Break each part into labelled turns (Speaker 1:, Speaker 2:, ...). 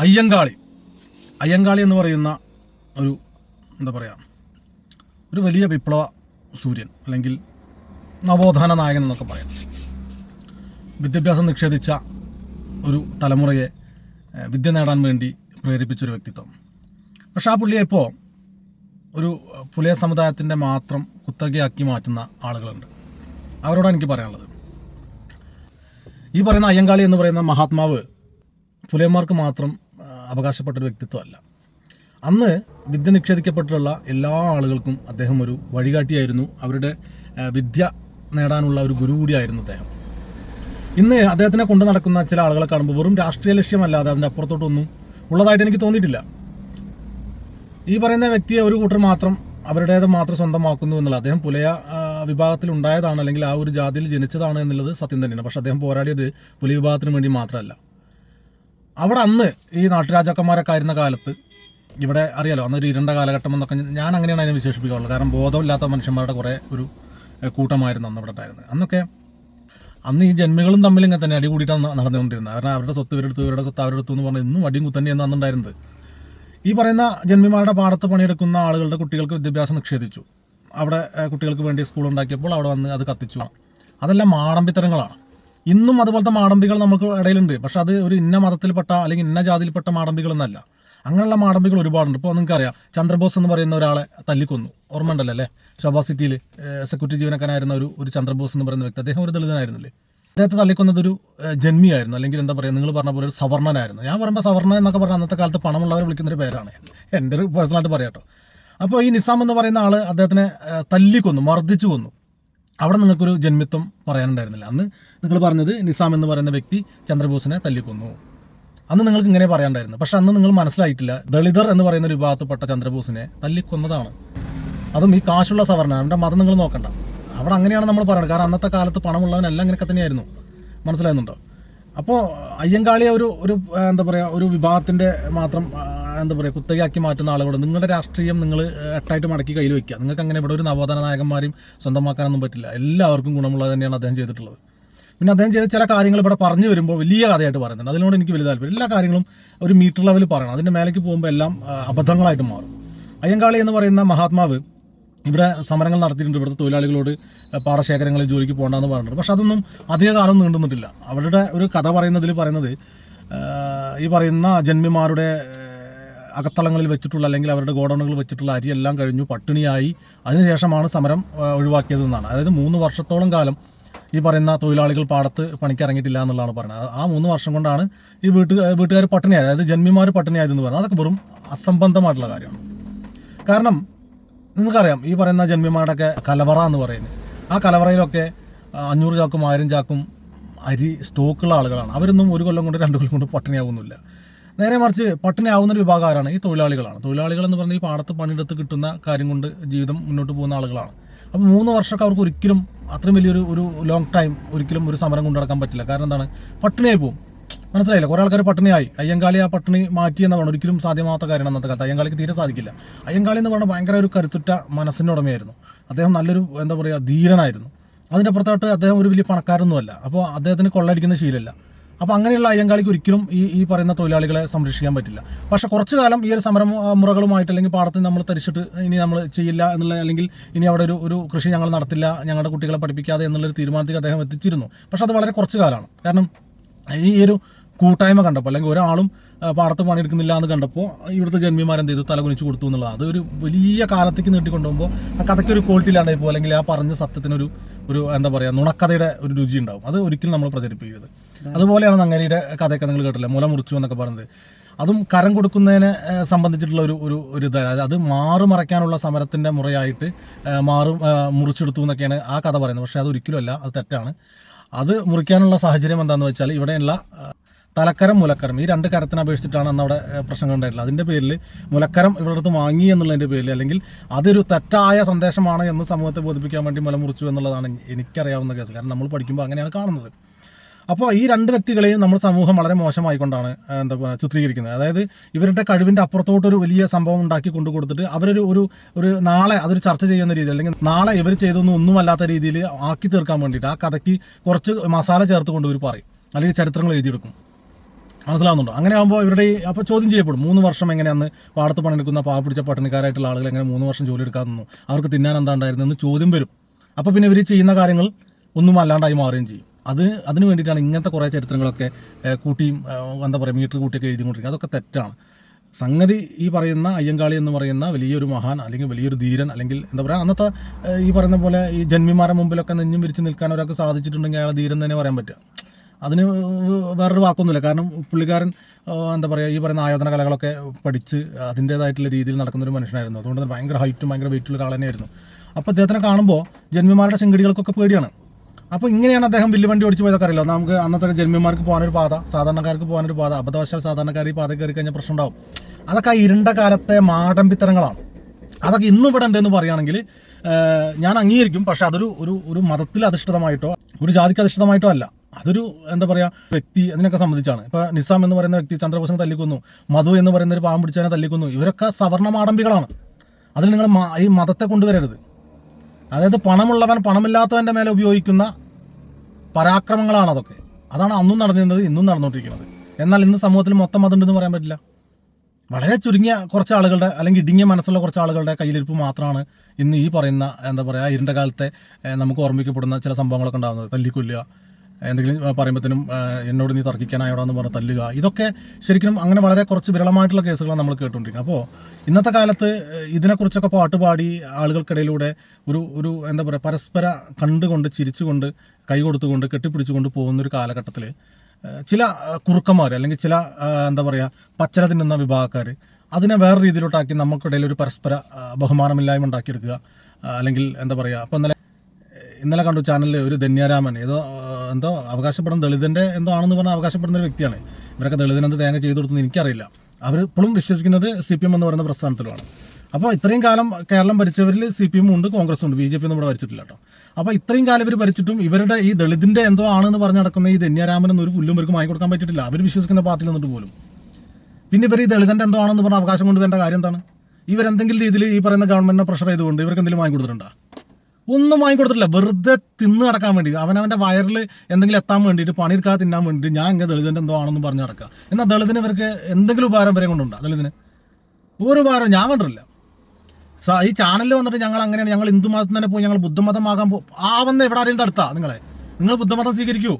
Speaker 1: അയ്യങ്കാളി. അയ്യങ്കാളി എന്ന് പറയുന്ന ഒരു എന്താ പറയുക ഒരു വലിയ വിപ്ലവ സൂര്യൻ അല്ലെങ്കിൽ നവോത്ഥാന നായകൻ എന്നൊക്കെ പറയാം. വിദ്യാഭ്യാസം നിഷേധിച്ച ഒരു തലമുറയെ വിദ്യ നേടാൻ വേണ്ടി പ്രേരിപ്പിച്ചൊരു വ്യക്തിത്വം. പക്ഷെ ആ പുള്ളിയെ ഇപ്പോൾ ഒരു പുലയ സമുദായത്തിന്റെ മാത്രം കുത്തകയാക്കി മാറ്റുന്ന ആളുകളുണ്ട്. അവരോടാണ് എനിക്ക് പറയാനുള്ളത്. ഈ പറയുന്ന അയ്യങ്കാളി എന്ന് പറയുന്ന മഹാത്മാവ് പുലയന്മാർക്ക് മാത്രം അവകാശപ്പെട്ട ഒരു വ്യക്തിത്വമല്ല. അന്ന് വിദ്യ നിക്ഷേപിക്കപ്പെട്ടിട്ടുള്ള എല്ലാ ആളുകൾക്കും അദ്ദേഹം ഒരു വഴികാട്ടിയായിരുന്നു. അവരുടെ വിദ്യ നേടാനുള്ള ഒരു ഗുരു കൂടിയായിരുന്നു അദ്ദേഹം. ഇന്ന് അദ്ദേഹത്തിനെ കൊണ്ടു നടക്കുന്ന ചില ആളുകളെ കാണുമ്പോൾ വെറും രാഷ്ട്രീയ ലക്ഷ്യമല്ലാതെ അതിന്റെ അപ്പുറത്തോട്ടൊന്നും ഉള്ളതായിട്ട് എനിക്ക് തോന്നിയിട്ടില്ല. ഈ പറയുന്ന വ്യക്തിയെ ഒരു കൂട്ടർ മാത്രം അവരുടേത് മാത്രം സ്വന്തമാക്കുന്നു എന്നുള്ള അദ്ദേഹം പുലയ വിഭാഗത്തിൽ ഉണ്ടായതാണ് അല്ലെങ്കിൽ ആ ഒരു ജാതിയിൽ ജനിച്ചതാണ് എന്നുള്ളത് സത്യം തന്നെയാണ്. പക്ഷെ അദ്ദേഹം പോരാടിയത് പുലി വിഭാഗത്തിന് വേണ്ടി മാത്രമല്ല. അവിടെ അന്ന് ഈ നാട്ടുരാജാക്കന്മാരൊക്കെ ആയിരുന്ന കാലത്ത് ഇവിടെ അറിയാലോ അന്നൊരു ഇരുണ്ട കാലഘട്ടം എന്നൊക്കെ ഞാൻ അങ്ങനെയാണ് അതിനെ വിശേഷിപ്പിക്കാറുള്ളത്. കാരണം ബോധമില്ലാത്ത മനുഷ്യന്മാരുടെ കുറേ ഒരു കൂട്ടമായിരുന്നു അന്ന് ഇവിടെ ഉണ്ടായിരുന്നത് അന്നൊക്കെ അന്ന് ഈ ജന്മികളും തമ്മിൽ ഇങ്ങനെ തന്നെ അടി കൂടിയിട്ടാണ് നടന്നുകൊണ്ടിരുന്നത്. കാരണം അവരുടെ സ്വത്ത് ഇവരെടുത്തു ഇവരുടെ സ്വത്ത് അവരുടെ അടുത്തു എന്ന് പറഞ്ഞാൽ ഇന്നും അടിയും കുത്തന്നെയാണ് അന്നുണ്ടായിരുന്നത്. ഈ പറയുന്ന ജന്മിമാരുടെ പാടത്ത് പണിയെടുക്കുന്ന ആളുകളുടെ കുട്ടികൾക്ക് വിദ്യാഭ്യാസം നിഷേധിച്ചു. അവിടെ കുട്ടികൾക്ക് വേണ്ടി സ്കൂൾ ഉണ്ടാക്കിയപ്പോൾ അവിടെ വന്ന് അത് കത്തിച്ചു. അതെല്ലാം മാടമ്പിത്തരങ്ങളാണ്. ഇന്നും അതുപോലത്തെ മാടമ്പികൾ നമുക്ക് ഇടയിലുണ്ട്. പക്ഷെ അത് ഒരു ഇന്ന മതത്തിൽപ്പെട്ട അല്ലെങ്കിൽ ഇന്ന ജാതിയിൽപ്പെട്ട മാടമ്പികളൊന്നല്ല അങ്ങനെയുള്ള മാടമ്പികൾ ഒരുപാടുണ്ട്. ഇപ്പോൾ നിങ്ങൾക്കറിയാം ചന്ദ്രബോസ് എന്ന് പറയുന്ന ഒരാളെ തല്ലിക്കൊന്നു. ഓർമ്മ ഉണ്ടല്ലോ അല്ലേ? ഷോഭാ സിറ്റിയിൽ സെക്യൂരിറ്റി ജീവനക്കാരനായിരുന്ന ഒരു ഒരു ചന്ദ്രബോസ് എന്ന് പറയുന്ന വ്യക്തി. അദ്ദേഹം ഒരു ദളിതനായിരുന്നില്ലേ? അദ്ദേഹത്തെ തള്ളിക്കൊന്നത് ഒരു ജന്മിയായിരുന്നു. അല്ലെങ്കിൽ എന്താ പറയുക നിങ്ങൾ പറഞ്ഞ പോലെ ഒരു സവർണനായിരുന്നു ഞാൻ പറയുമ്പോൾ സവർണ എന്നൊക്കെ പറഞ്ഞാൽ അന്നത്തെ കാലത്ത് പണമുള്ളവർ വിളിക്കുന്ന ഒരു പേരാണ്. എന്റെ ഒരു പേഴ്സണലായിട്ട് പറയാം കേട്ടോ അപ്പോൾ ഈ നിസാം എന്ന് പറയുന്ന ആൾ അദ്ദേഹത്തിനെ തല്ലിക്കൊന്നു മർദ്ദിച്ചു കൊന്നു. അവിടെ നിങ്ങൾക്കൊരു ജന്മിത്വം പറയാനുണ്ടായിരുന്നില്ല. അന്ന് നിങ്ങൾ പറഞ്ഞത് നിസാം എന്ന് പറയുന്ന വ്യക്തി ചന്ദ്രബോസിനെ തല്ലിക്കൊന്നു. അന്ന് നിങ്ങൾക്ക് ഇങ്ങനെ പറയാണ്ടായിരുന്നു പക്ഷെ അന്ന് നിങ്ങൾ മനസ്സിലായിട്ടില്ല. ദളിതർ എന്ന് പറയുന്ന ഒരു വിഭാഗത്തിൽപ്പെട്ട ചന്ദ്രബോസിനെ തല്ലിക്കൊന്നതാണ്. അതും ഈ കാശുള്ള സവർണ അവന്റെ മതം നിങ്ങൾ നോക്കണ്ട. അവിടെ അങ്ങനെയാണ് നമ്മൾ പറയുന്നത് കാരണം അന്നത്തെ കാലത്ത് പണമുള്ളവനെല്ലാം ഇങ്ങനെയൊക്കെ തന്നെയായിരുന്നു. മനസ്സിലാകുന്നുണ്ടോ? അപ്പോൾ അയ്യങ്കാളിയെ ഒരു ഒരു എന്താ പറയുക ഒരു വിഭാഗത്തിന്റെ മാത്രം എന്താ പറയുക കുത്തകയാക്കി മാറ്റുന്ന ആളുകളോട് നിങ്ങളുടെ രാഷ്ട്രീയം നിങ്ങൾ എട്ടായിട്ട് മടക്കി കയ്യിൽ വയ്ക്കുക നിങ്ങൾക്ക് അങ്ങനെ ഇവിടെ ഒരു നവോത്ഥാന നായകന്മാരെയും സ്വന്തമാക്കാനൊന്നും പറ്റില്ല. എല്ലാവർക്കും ഗുണമുള്ളത് തന്നെയാണ് അദ്ദേഹം ചെയ്തിട്ടുള്ളത്. പിന്നെ അദ്ദേഹം ചെയ്ത ചില കാര്യങ്ങൾ ഇവിടെ പറഞ്ഞു വരുമ്പോൾ വലിയ കഥയായിട്ട് പറയുന്നുണ്ട്. അതിനോട് എനിക്ക് വലിയ താല്പര്യം. എല്ലാ കാര്യങ്ങളും ഒരു മീറ്റർ ലെവലിൽ പറയണം. അതിന്റെ മേലേക്ക് പോകുമ്പോൾ എല്ലാം അബദ്ധങ്ങളായിട്ട് മാറും. അയ്യങ്കാളി എന്ന് പറയുന്ന മഹാത്മാവ് ഇവിടെ സമരങ്ങൾ നടത്തിയിട്ടുണ്ട്. ഇവിടുത്തെ തൊഴിലാളികളോട് പാടശേഖരങ്ങളിൽ ജോലിക്ക് പോകണ്ടെന്ന് പറഞ്ഞിട്ടുണ്ട്. പക്ഷെ അതൊന്നും അധിക കാലം നീണ്ടു അവരുടെ ഒരു കഥ പറയുന്നതിൽ പറയുന്നത് ഈ പറയുന്ന ജന്മിമാരുടെ അകത്തളങ്ങളിൽ വെച്ചിട്ടുള്ള അല്ലെങ്കിൽ അവരുടെ ഗോഡൗണുകളിൽ വെച്ചിട്ടുള്ള അരിയെല്ലാം കഴിഞ്ഞു പട്ടിണിയായി. അതിനുശേഷമാണ് സമരം ഒഴിവാക്കിയതെന്നാണ് അതായത് മൂന്ന് വർഷത്തോളം കാലം ഈ പറയുന്ന തൊഴിലാളികൾ പാടത്ത് പണിക്കിറങ്ങിയിട്ടില്ല എന്നുള്ളതാണ് പറയുന്നത്. ആ- മൂന്ന് വർഷം കൊണ്ടാണ് ഈ വീട്ടു വീട്ടുകാർ പട്ടിണിയായത്. അതായത് ജന്മിമാർ പട്ടിണിയായതെന്ന് പറയുന്നത്. അതൊക്കെ വെറും അസംബന്ധമായിട്ടുള്ള കാര്യമാണ്. കാരണം നിങ്ങൾക്കറിയാം ഈ പറയുന്ന ജന്മിമാരുടെയൊക്കെ കലവറ എന്ന് പറയുന്നത്. ആ കലവറയിലൊക്കെ അഞ്ഞൂറ് ചാക്കും ആയിരം ചാക്കും അരി സ്റ്റോക്കുള്ള ആളുകളാണ്. അവരൊന്നും ഒരു കൊല്ലം കൊണ്ട് രണ്ട് കൊല്ലം കൊണ്ട് പട്ടിണിയാവുന്നില്ല. നേരെ മറിച്ച് പട്ടിണിയാവുന്ന ഒരു വിഭാഗം ആരാണ് ഈ തൊഴിലാളികളാണ്. തൊഴിലാളികൾ എന്ന് പറഞ്ഞാൽ ഈ പാടത്ത് പണിയെടുത്ത് കിട്ടുന്ന കാര്യം കൊണ്ട് ജീവിതം മുന്നോട്ട് പോകുന്ന ആളുകളാണ്. അപ്പോൾ മൂന്ന് വർഷമൊക്കെ അവർക്ക് ഒരിക്കലും അത്രയും വലിയൊരു ഒരു ലോങ് ടൈം ഒരിക്കലും ഒരു സമരം കൊണ്ടു നടക്കാൻ പറ്റില്ല. കാരണം എന്താണ്? പട്ടിണിയായി പോകും. മനസ്സിലായില്ല? കുറേ ആൾക്കാർ പട്ടിണിയായി. അയ്യങ്കാളി ആ പട്ടിണി മാറ്റി എന്ന് പറഞ്ഞാൽ ഒരിക്കലും സാധ്യമാകാത്ത കാര്യമാണ് അന്നത്തെ കാലത്ത്. അയ്യങ്കാളിക്ക് തീരെ സാധിക്കില്ല. അയ്യങ്കാളി എന്ന് പറഞ്ഞാൽ ഭയങ്കര ഒരു കരുത്തുറ്റ മനസ്സിന്റെ ഉടമയായിരുന്നു. അദ്ദേഹം നല്ലൊരു എന്താ പറയുക ധീരനായിരുന്നു. അതിന്റെ അപ്പുറത്തോട്ട് അദ്ദേഹം ഒരു വലിയ പണക്കാരൊന്നുമല്ല. അപ്പോൾ അദ്ദേഹത്തിന് കൊള്ളടിക്കുന്ന ശീലമില്ല. അപ്പോൾ അങ്ങനെയുള്ള അയ്യങ്കാളിക്ക് ഒരിക്കലും ഈ ഈ പറയുന്ന തൊഴിലാളികളെ സംരക്ഷിക്കാൻ പറ്റില്ല. പക്ഷേ കുറച്ചു കാലം ഈ ഒരു സമരം മുറകളുമായിട്ട് അല്ലെങ്കിൽ പാടത്ത് നമ്മൾ തരിച്ചിട്ട് ഇനി നമ്മൾ ചെയ്യില്ല എന്നുള്ള അല്ലെങ്കിൽ ഇനി അവിടെ ഒരു ഒരു കൃഷി ഞങ്ങൾ നടത്തില്ല ഞങ്ങളുടെ കുട്ടികളെ പഠിപ്പിക്കാതെ എന്നുള്ളൊരു തീരുമാനത്തിൽ അദ്ദേഹം എത്തിച്ചിരുന്നു. പക്ഷേ അത് വളരെ കുറച്ചു കാലമാണ്. കാരണം ഈ ഒരു കൂട്ടായ്മ കണ്ടപ്പോൾ അല്ലെങ്കിൽ ഒരാളും പാടത്ത് പണിയെടുക്കുന്നില്ല എന്ന് കണ്ടപ്പോൾ ഇവിടുത്തെ ജന്മിമാരെന്ത് ചെയ്തു? തല കുനിച്ച് കൊടുത്തു എന്നുള്ളത്. ഒരു വലിയ കാലത്തേക്ക് നീട്ടിക്കൊണ്ടുപോകുമ്പോൾ ആ കഥയ്ക്ക് ഒരു ക്വാളിറ്റി ഇല്ലാണ്ടായി പോകും അല്ലെങ്കിൽ ആ പറഞ്ഞ സത്യത്തിനൊരു ഒരു എന്താ പറയുക നുണക്കഥയുടെ ഒരു രുചി ഉണ്ടാവും. അത് ഒരിക്കലും നമ്മൾ പ്രചരിപ്പിക്കരുത്. അതുപോലെയാണ് നങ്ങേലിയുടെ കഥയൊക്കെ നിങ്ങൾ കേട്ടില്ല? മുല മുറിച്ചു എന്നൊക്കെ പറയുന്നത്. അതും കരം കൊടുക്കുന്നതിനെ സംബന്ധിച്ചിട്ടുള്ള ഒരു ഒരു ഒരു ഇത്. അതായത് അത് മാറു മറയ്ക്കാനുള്ള സമരത്തിന്റെ മുറയായിട്ട് മാറും മുറിച്ചെടുത്തു എന്നൊക്കെയാണ് ആ കഥ പറയുന്നത്. പക്ഷേ അത് ഒരിക്കലുമല്ല അത് തെറ്റാണ്. അത് മുറിക്കാനുള്ള സാഹചര്യം എന്താണെന്ന് വെച്ചാൽ ഇവിടെയുള്ള തലക്കരം മുലക്കരം ഈ രണ്ട് കരത്തിനെ അപേക്ഷിച്ചിട്ടാണ് അന്ന് അവിടെ പ്രശ്നങ്ങൾ ഉണ്ടായിട്ടുള്ളത്. അതിന്റെ പേരിൽ മുലക്കരം ഇവിടെ അടുത്ത് വാങ്ങി എന്നുള്ളതിന്റെ പേരിൽ അല്ലെങ്കിൽ അതൊരു തെറ്റായ സന്ദേശമാണ് എന്ന് സമൂഹത്തെ ബോധിപ്പിക്കാൻ വേണ്ടി മുല മുറിച്ചു എന്നുള്ളതാണ് എനിക്കറിയാവുന്ന കേസ്. കാരണം നമ്മൾ പഠിക്കുമ്പോൾ അങ്ങനെയാണ് കാണുന്നത്. അപ്പോൾ ഈ രണ്ട് വ്യക്തികളെയും നമ്മുടെ സമൂഹം വളരെ മോശമായിക്കൊണ്ടാണ് എന്താ പറയുക ചിത്രീകരിക്കുന്നത്. അതായത് ഇവരുടെ കഴിവിന്റെ അപ്പുറത്തോട്ടൊരു വലിയ സംഭവം ഉണ്ടാക്കി കൊണ്ടു കൊടുത്തിട്ട് അവരൊരു ഒരു ഒരു നാളെ അതൊരു ചർച്ച ചെയ്യുന്ന രീതിയിൽ അല്ലെങ്കിൽ നാളെ ഇവർ ചെയ്തൊന്നും ഒന്നുമല്ലാത്ത രീതിയിൽ ആക്കി തീർക്കാൻ വേണ്ടിയിട്ട് ആ കഥയ്ക്ക് കുറച്ച് മസാല ചേർത്ത് കൊണ്ട് ഇവർ പറയും. അല്ലെങ്കിൽ ചരിത്രങ്ങൾ എഴുതിയെടുക്കും. മനസ്സിലാവുന്നുണ്ടോ? അങ്ങനെ ആകുമ്പോൾ ഇവരുടെ അപ്പോൾ ചോദ്യം ചെയ്യപ്പെടും. മൂന്ന് വർഷം എങ്ങനെയാണ് പാടത്ത് പണിയെടുക്കുന്ന പാവപ്പിടിച്ച പട്ടണിക്കാരായിട്ടുള്ള ആളുകൾ എങ്ങനെ മൂന്ന് വർഷം ജോലി എടുക്കാൻ നിന്നു? അവർക്ക് തിന്നാൻ എന്താ ഉണ്ടായിരുന്നു എന്ന് ചോദ്യം വരും. അപ്പോൾ പിന്നെ ഇവർ ചെയ്യുന്ന കാര്യങ്ങൾ ഒന്നും അല്ലാണ്ടായി മാറുകയും ചെയ്യും. അത് അതിന് വേണ്ടിയിട്ടാണ് ഇങ്ങനത്തെ കുറേ ചരിത്രങ്ങളൊക്കെ കൂട്ടിയും എന്താ പറയുക മീറ്റർ കൂട്ടിയൊക്കെ എഴുതിക്കൊണ്ടിരിക്കുന്നത്. അതൊക്കെ തെറ്റാണ്. സംഗതി ഈ പറയുന്ന അയ്യങ്കാളി എന്ന് പറയുന്ന വലിയൊരു മഹാൻ അല്ലെങ്കിൽ വലിയൊരു ധീരൻ അല്ലെങ്കിൽ എന്താ പറയുക അന്നത്തെ ഈ പറയുന്ന പോലെ ഈ ജന്മിമാരുടെ മുമ്പിലൊക്കെ നെഞ്ഞും വിരിച്ച് നിൽക്കാൻ ഒരാൾക്ക് സാധിച്ചിട്ടുണ്ടെങ്കിൽ അയാൾ ധീരൻ തന്നെ പറയാൻ പറ്റുക. അതിന് വേറൊരു വാക്കൊന്നുമില്ല. കാരണം പുള്ളിക്കാരൻ എന്താ പറയുക ഈ പറയുന്ന ആയോധന കലകളൊക്കെ പഠിച്ച് അതിന്റേതായിട്ടുള്ള രീതിയിൽ നടക്കുന്നൊരു മനുഷ്യനായിരുന്നു. അതുകൊണ്ട് തന്നെ ഭയങ്കര ഹൈറ്റും ഭയങ്കര വെയിറ്റുള്ള ഒരാൾ തന്നെയായിരുന്നു. അപ്പോൾ അദ്ദേഹത്തിനെ കാണുമ്പോൾ ജന്മിമാരുടെ ശിങ്കടികൾക്കൊക്കെ പേടിയാണ്. അപ്പോൾ ഇങ്ങനെയാണ് അദ്ദേഹം വില്ല് വണ്ടി ഓടിച്ച് പോയതൊക്കെ അറിയില്ല. നമുക്ക് അന്നത്തെ ജന്മിമാർക്ക് പോകാനൊരു പാത സാധാരണക്കാർക്ക് പോകാനൊരു പാത അബദ്ധവശാൽ സാധാരണക്കാർ ഈ പാത കയറി കഴിഞ്ഞാൽ പ്രശ്നം ഉണ്ടാവും. അതൊക്കെ ആ ഇരുണ്ട കാലത്തെ മാടമ്പിത്തരങ്ങളാണ്. അതൊക്കെ ഇന്നും ഇവിടെ ഉണ്ടെന്ന് പറയുകയാണെങ്കിൽ ഞാൻ അംഗീകരിക്കും പക്ഷെ അതൊരു ഒരു ഒരു മതത്തിൽ അധിഷ്ഠിതമായിട്ടോ ഒരു ജാതിക്ക് അധിഷ്ഠിതമായിട്ടോ അല്ല. അതൊരു എന്താ പറയുക വ്യക്തി അതിനൊക്കെ സംബന്ധിച്ചാണ്. ഇപ്പോൾ നിസാം എന്ന് പറയുന്ന വ്യക്തി ചന്ദ്രബോസിനെ തല്ലിക്കുന്നു മധു എന്ന് പറയുന്ന ഒരു പാവം പിടിച്ചവനെ തല്ലിക്കുന്നു ഇവരൊക്കെ സവർണ മാടമ്പികളാണ്. അതിൽ നിങ്ങൾ ഈ മതത്തെ കൊണ്ടുവരരുത്. അതായത് പണമുള്ളവൻ പണമില്ലാത്തവന്റെ മേലെ ഉപയോഗിക്കുന്ന പരാക്രമങ്ങളാണ് അതൊക്കെ. അതാണ് അന്നും നടന്നിരുന്നത് ഇന്നും നടന്നുകൊണ്ടിരിക്കുന്നത്. എന്നാൽ ഇന്ന് സമൂഹത്തിൽ മൊത്തം അതുണ്ടെന്ന് പറയാൻ പറ്റില്ല. വളരെ ചുരുങ്ങിയ കുറച്ച് ആളുകളുടെ അല്ലെങ്കിൽ ഇടുങ്ങിയ മനസ്സുള്ള കുറച്ച് ആളുകളുടെ കയ്യിലിരിപ്പ് മാത്രമാണ് ഇന്ന് ഈ പറയുന്ന എന്താ പറയുക ഇരുണ്ട കാലത്തെ നമുക്ക് ഓർമ്മിക്കപ്പെടുന്ന ചില സംഭവങ്ങളൊക്കെ ഉണ്ടാകുന്നത്. തല്ലിക്കൊല്ലുക എന്തെങ്കിലും പറയുമ്പോഴത്തേനും എന്നോട് നീ തർക്കിക്കാനായോടാന്ന് പറഞ്ഞ് തല്ലുക. ഇതൊക്കെ ശരിക്കും അങ്ങനെ വളരെ കുറച്ച് വിരളമായിട്ടുള്ള കേസുകളാണ് നമ്മൾ കേട്ടുകൊണ്ടിരിക്കുന്നത്. അപ്പോൾ ഇന്നത്തെ കാലത്ത് ഇതിനെക്കുറിച്ചൊക്കെ പാട്ടുപാടി ആളുകൾക്കിടയിലൂടെ ഒരു ഒരു എന്താ പറയുക പരസ്പര കണ്ടുകൊണ്ട് ചിരിച്ചുകൊണ്ട് കൈ കൊടുത്തുകൊണ്ട് കെട്ടിപ്പിടിച്ചുകൊണ്ട് പോകുന്ന ഒരു കാലഘട്ടത്തിൽ ചില കുറുക്കന്മാർ അല്ലെങ്കിൽ ചില എന്താ പറയുക പച്ചര തിന്നുന്ന വിഭാഗക്കാർ അതിനെ വേറെ രീതിയിലോട്ടാക്കി നമുക്കിടയിൽ ഒരു പരസ്പര ബഹുമാനമില്ലായ്മ ഉണ്ടാക്കിയെടുക്കുക അല്ലെങ്കിൽ എന്താ പറയുക അപ്പോൾ ഇന്നലെ കണ്ടു ചാനലിൽ ഒരു ധന്യാരാമൻ. ഏതോ എന്തോ അവകാശപ്പെടുന്ന ദളിതന്റെ എന്തോ ആണെന്ന് പറഞ്ഞാൽ അവകാശപ്പെടുന്ന ഒരു വ്യക്തിയാണ്. ഇവരൊക്കെ ദളിതനെന്ത് തേങ്ങ ചെയ്തു കൊടുത്തെന്ന് എനിക്കറിയില്ല. അവർ ഇപ്പോഴും വിശ്വസിക്കുന്നത് സി പി എം എന്ന് പറയുന്ന പ്രസ്ഥാനത്തിലുമാണ്. അപ്പോൾ ഇത്രയും കാലം കേരളം ഭരിച്ചവരിൽ സി പി എം ഉണ്ട് കോൺഗ്രസ് ഉണ്ട് ബി ജെ പി ഒന്നും ഇവിടെ ഭരിച്ചിട്ടില്ല കേട്ടോ. അപ്പോൾ ഇത്രയും കാലം ഇവർ ഭരിച്ചിട്ടും ഇവരുടെ ഈ ദളിതിന്റെ എന്തോ ആണെന്ന് പറഞ്ഞ് നടക്കുന്ന ഈ ധന്യാരാമൻ ഒരു പുല്ലും ഇവർക്ക് വാങ്ങി കൊടുക്കാൻ പറ്റിയിട്ടില്ല. അവർ വിശ്വസിക്കുന്ന പാർട്ടിയിൽ നിന്നിട്ട് പോലും. പിന്നെ ഇവർ ഈ ദളിതന്റെ എന്തോ ആണെന്ന് പറഞ്ഞ അവകാശം കൊണ്ട് വേണ്ട കാര്യം എന്താണ്? ഇവരെന്തെങ്കിലും രീതിയിൽ ഈ പറയുന്ന ഗവൺമെന്റിനെ പ്രഷർ ചെയ്തുകൊണ്ട് ഇവർക്ക് എന്തെങ്കിലും വാങ്ങി കൊടുത്തിട്ടുണ്ടോ? ഒന്നും വാങ്ങി കൊടുത്തിട്ടില്ല വെറുതെ തിന്ന് നടക്കാൻ വേണ്ടി. അവനവന്റെ വയറിൽ എന്തെങ്കിലും എത്താൻ വേണ്ടിയിട്ട് പണിയെടുക്കാതെ തിന്നാൻ വേണ്ടിയിട്ട് ഞാൻ ഇങ്ങനെ ദളിതന്റെ എന്തോ ആണെന്ന് പറഞ്ഞ് നടക്കുക. എന്നാൽ ദളിതിന് ഇവർക്ക് എന്തെങ്കിലും വരെ കൊണ്ടുണ്ടോ ദളിതിന്? ഒരു ഉപകാരം ഞാൻ കണ്ടിട്ടില്ല. ഈ ചാനലിൽ വന്നിട്ട് ഞങ്ങൾ അങ്ങനെയാണ്. ഞങ്ങൾ ഹിന്ദു മതത്തിൽ തന്നെ പോയി ഞങ്ങൾ ബുദ്ധമതം ബുദ്ധമതമാകാൻ പോ ആവുന്ന എവിടെ ആരെയും തടുത്താ നിങ്ങളെ? നിങ്ങൾ ബുദ്ധമതം സ്വീകരിക്കൂ.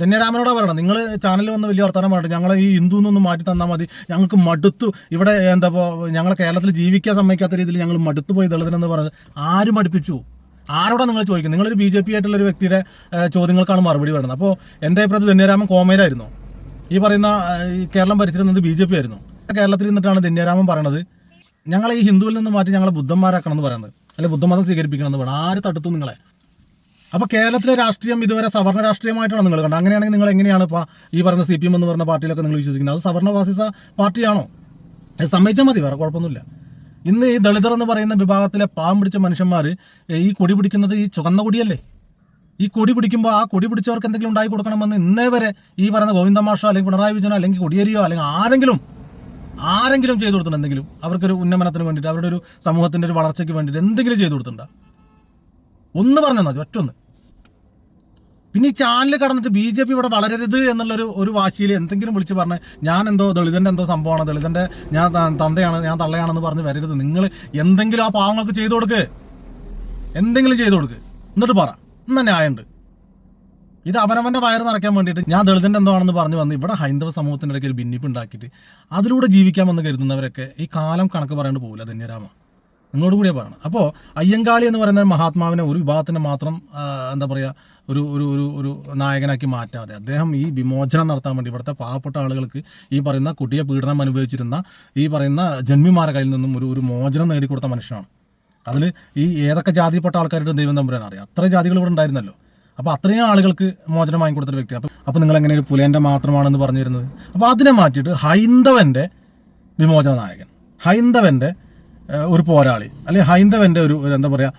Speaker 1: ധന്യരാമനോടാ പറയണം നിങ്ങൾ ചാനലിൽ വന്ന് വലിയ വർത്തമാനം പറഞ്ഞിട്ട് ഞങ്ങളെ ഈ ഹിന്ദു എന്നൊന്ന് മാറ്റി തന്നാൽ മതി. ഞങ്ങൾക്ക് മടുത്തു. ഇവിടെ എന്താ ഞങ്ങളെ കേരളത്തിൽ ജീവിക്കാൻ സമ്മതിക്കാത്ത രീതിയിൽ ഞങ്ങൾ മടുത്തു പോയി ദളിതനെന്ന് പറഞ്ഞ് ആരും മടുപ്പിച്ചു. ആരോടാ നിങ്ങൾ ചോദിക്കുന്നത്? നിങ്ങളൊരു ബി ജെ പി ആയിട്ടുള്ള ഒരു വ്യക്തിയുടെ ചോദ്യങ്ങൾക്കാണ് മറുപടി പറയുന്നത് അപ്പോൾ എന്റെ അഭിപ്രായത്തിൽ ധന്യരാമൻ കോമയിലായിരുന്നു ഈ പറയുന്ന കേരളം ഭരിച്ചിരുന്നത് ബി ജെ പി ആയിരുന്നു. കേരളത്തിൽ നിന്നിട്ടാണ് ധന്യരാമൻ പറയണത്. ഞങ്ങളെ ഈ ഹിന്ദുവിൽ നിന്ന് മാറ്റി ഞങ്ങളെ ബുദ്ധന്മാരാക്കണമെന്ന് പറയുന്നത്. അല്ലെ ബുദ്ധമതം സ്വീകരിപ്പിക്കണം എന്ന് ആര് തടുത്തു നിങ്ങളെ? അപ്പോൾ കേരളത്തിലെ രാഷ്ട്രീയം ഇതുവരെ സവർണ രാഷ്ട്രീയമായിട്ടാണ് നിങ്ങൾ കണ്ടത്. അങ്ങനെയാണെങ്കിൽ നിങ്ങൾ എങ്ങനെയാണ് ഇപ്പോൾ ഈ പറയുന്ന സി പി എം എന്ന് പറയുന്ന പാർട്ടിയിലൊക്കെ നിങ്ങൾ വിശ്വസിക്കുന്നത്? അത് സവർണ വാസിസ പാർട്ടിയാണോ സമ്മതിച്ചാൽ മതി വേറെ കുഴപ്പമൊന്നുമില്ല. ഇന്ന് ഈ ദളിതർ എന്ന് പറയുന്ന വിഭാഗത്തിലെ പാവം പിടിച്ച മനുഷ്യന്മാർ ഈ കൊടി പിടിക്കുന്നത് ഈ ചുവന്ന കൊടിയല്ലേ? ഈ കൊടി പിടിക്കുമ്പോൾ ആ കൊടി പിടിച്ചവർക്ക് എന്തെങ്കിലും ഉണ്ടായി കൊടുക്കണമെന്ന് ഇന്നേ വരെ ഈ പറയുന്ന ഗോവിന്ദമാഷോ അല്ലെങ്കിൽ പിണറായി വിജയനോ അല്ലെങ്കിൽ കൊടിയേരിയോ അല്ലെങ്കിൽ ആരെങ്കിലും ആരെങ്കിലും ചെയ്തു കൊടുത്തിട്ടുണ്ട് എന്തെങ്കിലും? അവർക്കൊരു ഉന്നമനത്തിന് വേണ്ടിയിട്ട് അവരുടെ ഒരു സമൂഹത്തിന്റെ ഒരു വളർച്ചയ്ക്ക് വേണ്ടിയിട്ട് എന്തെങ്കിലും ചെയ്തു കൊടുത്തിട്ടുണ്ടോ? ഒന്ന് പറഞ്ഞാൽ മതി ഒറ്റൊന്ന് പിന്നെ ഈ ചാനൽ കടന്നിട്ട് ബി ജെ പി ഇവിടെ വളരരുത് എന്നുള്ളൊരു ഒരു വാശിയിൽ എന്തെങ്കിലും വിളിച്ച് പറഞ്ഞ് ഞാൻ എന്തോ ദളിതന്റെ എന്തോ സംഭവമാണ് ദളിതന്റെ ഞാൻ തന്തയാണ് ഞാൻ തള്ളയാണെന്ന് പറഞ്ഞ് വരരുത്. നിങ്ങൾ എന്തെങ്കിലും ആ പാവങ്ങൾക്ക് ചെയ്തു കൊടുക്ക്. എന്തെങ്കിലും ചെയ്തു കൊടുക്ക്. എന്നിട്ട് പറ. ഇന്ന് ന്യായമുണ്ട് ഇത് അവനവന്റെ വയറ് നിറയ്ക്കാൻ വേണ്ടിയിട്ട് ഞാൻ ദളിതന്റെ എന്തോ ആണെന്ന് പറഞ്ഞു വന്ന് ഇവിടെ ഹൈന്ദവ സമൂഹത്തിന്റെ ഇടയ്ക്ക് ഒരു ഭിന്നിപ്പ് ഉണ്ടാക്കിയിട്ട് അതിലൂടെ ജീവിക്കാമെന്ന് കരുതുന്നവരൊക്കെ ഈ കാലം കണക്ക് പറയാണ്ട് പോകില്ല ധന്യരാമ നിങ്ങളോട് കൂടിയേ പറയണം അപ്പോൾ അയ്യങ്കാളി എന്ന് പറയുന്ന മഹാത്മാവിനെ ഒരു വിഭാഗത്തിന് മാത്രം എന്താ പറയുക ഒരു ഒരു ഒരു ഒരു നായകനാക്കി മാറ്റാതെ. അദ്ദേഹം ഈ വിമോചനം നടത്താൻ വേണ്ടി ഇവിടുത്തെ പാവപ്പെട്ട ആളുകൾക്ക് ഈ പറയുന്ന കുട്ടിയെ പീഡനം അനുഭവിച്ചിരുന്ന ഈ പറയുന്ന ജന്മിമാരുടെ കയ്യിൽ നിന്നും ഒരു ഒരു മോചനം നേടിക്കൊടുത്ത മനുഷ്യനാണ്. അതിൽ ഈ ഏതൊക്കെ ജാതിപ്പെട്ട ആൾക്കാരുടെ ദൈവം തമ്പുരാൻ അറിയാം? അത്ര ജാതികൾ ഇവിടെ ഉണ്ടായിരുന്നല്ലോ. അപ്പോൾ അത്രയും ആളുകൾക്ക് മോചനം വാങ്ങിക്കൊടുത്തൊരു വ്യക്തി. അപ്പം അപ്പോൾ നിങ്ങൾ എങ്ങനെ ഒരു പുലേന്റെ മാത്രമാണെന്ന് പറഞ്ഞു വരുന്നത് അപ്പോൾ അതിനെ മാറ്റിയിട്ട് ഹൈന്ദവന്റെ വിമോചന നായകൻ. ഹൈന്ദവന്റെ ഒരു പോരാളി. അല്ലെങ്കിൽ ഹൈന്ദവന്റെ ഒരു എന്താ പറയുക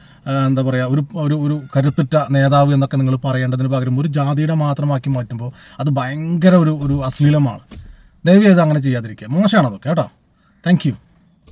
Speaker 1: എന്താ പറയുക ഒരു ഒരു ഒരു കരുത്തുറ്റ നേതാവ് എന്നൊക്കെ നിങ്ങൾ പറയേണ്ടതിന് പകരം ഒരു ജാതിയുടെ മാത്രമാക്കി മാറ്റുമ്പോൾ അത് ഭയങ്കര ഒരു ഒരു അശ്ലീലമാണ്. ദയവ് ചെയ്ത് അങ്ങനെ ചെയ്യാതിരിക്കുക. മോശമാണ് അതൊക്കെ കേട്ടോ താങ്ക്